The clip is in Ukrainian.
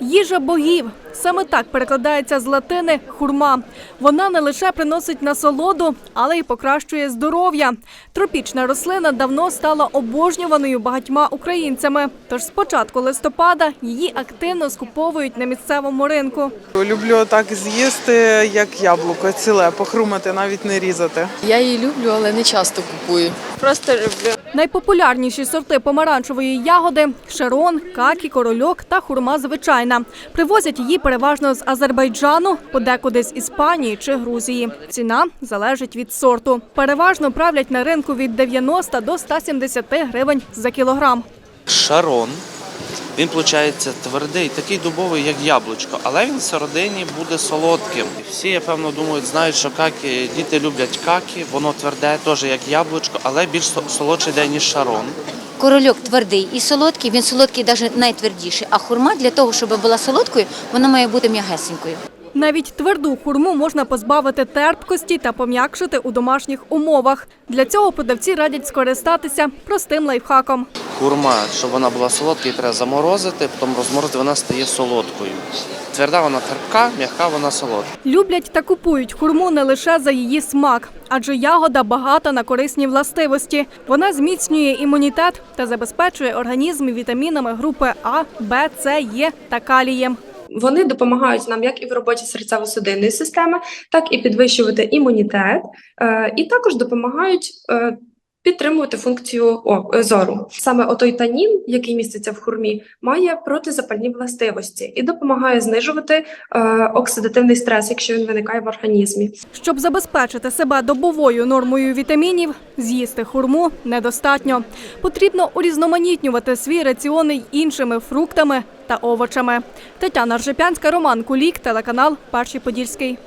Їжа богів. Саме так перекладається з латини хурма. Вона не лише приносить насолоду, але й покращує здоров'я. Тропічна рослина давно стала обожнюваною багатьма українцями. Тож з початку листопада її активно скуповують на місцевому ринку. Люблю так з'їсти, як яблуко, ціле, похрумати, навіть не різати. Я її люблю, але не часто купую. Просто люблю. Найпопулярніші сорти помаранчевої ягоди шарон, какі, корольок та хурма звичайна. Привозять її переважно з Азербайджану, подекуди з Іспанії чи Грузії. Ціна залежить від сорту. Переважно правлять на ринку від 90 до 170 гривень за кілограм. шарон. Він виходить твердий, такий дубовий, як яблучко, але він всередині буде солодким. Всі, я певно, думають, знають, що какі, діти люблять какі, воно тверде, теж як яблучко, але більш со- солодший день, ніж шарон. Корольок твердий і солодкий, він солодкий навіть найтвердіший. А хурма для того, щоб була солодкою, вона має бути м'ягесенькою. Навіть тверду хурму можна позбавити терпкості та пом'якшити у домашніх умовах. Для цього продавці радять скористатися простим лайфхаком. Курма, щоб вона була солодка, її треба заморозити, потім розморозити, вона стає солодкою. Тверда вона терпка, м'яка вона солодка. Люблять та купують хурму не лише за її смак, адже ягода багата на корисні властивості. Вона зміцнює імунітет та забезпечує організм вітамінами групи А, Б, С, Е та калієм. Вони допомагають нам як і в роботі серцево-судинної системи, так і підвищувати імунітет, е, і також допомагають е, підтримувати функцію о, зору. Саме отой танін, який міститься в хурмі, має протизапальні властивості і допомагає знижувати е, оксидативний стрес, якщо він виникає в організмі. Щоб забезпечити себе добовою нормою вітамінів, з'їсти хурму недостатньо. Потрібно урізноманітнювати свій раціон іншими фруктами та овочами. Тетяна Ржепянська, Роман Кулік, телеканал Перший Подільський.